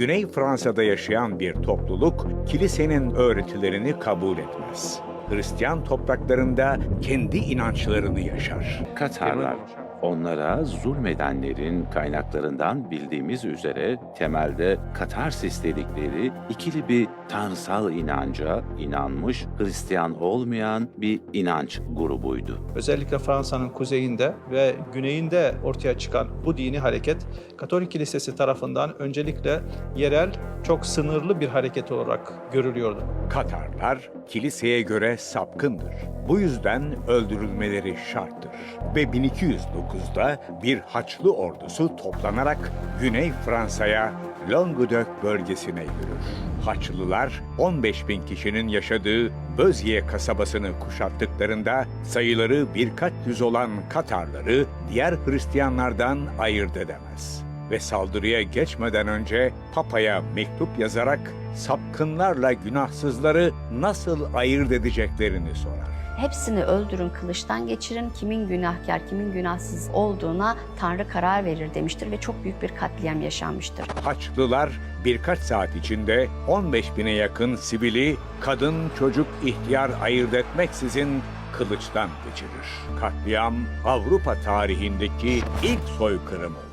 Güney Fransa'da yaşayan bir topluluk kilisenin öğretilerini kabul etmez. Hristiyan topraklarında kendi inançlarını yaşar. Katarlar. Onlara zulmedenlerin kaynaklarından bildiğimiz üzere temelde Katarsis dedikleri ikili bir tanrısal inanca inanmış Hristiyan olmayan bir inanç grubuydu. Özellikle Fransa'nın kuzeyinde ve güneyinde ortaya çıkan bu dini hareket Katolik Kilisesi tarafından öncelikle yerel çok sınırlı bir hareket olarak görülüyordu. Katarlar kiliseye göre sapkındır. Bu yüzden öldürülmeleri şarttır. Ve 1209'da bir Haçlı ordusu toplanarak Güney Fransa'ya Languedoc bölgesine yürür. Haçlılar 15 bin kişinin yaşadığı Bözye kasabasını kuşattıklarında sayıları birkaç yüz olan Katarları diğer Hristiyanlardan ayırt edemez ve saldırıya geçmeden önce Papa'ya mektup yazarak sapkınlarla günahsızları nasıl ayırt edeceklerini sorar. Hepsini öldürün, kılıçtan geçirin. Kimin günahkar, kimin günahsız olduğuna Tanrı karar verir demiştir ve çok büyük bir katliam yaşanmıştır. Haçlılar birkaç saat içinde 15 bine yakın sivili kadın, çocuk, ihtiyar ayırt etmeksizin kılıçtan geçirir. Katliam Avrupa tarihindeki ilk soykırım olur.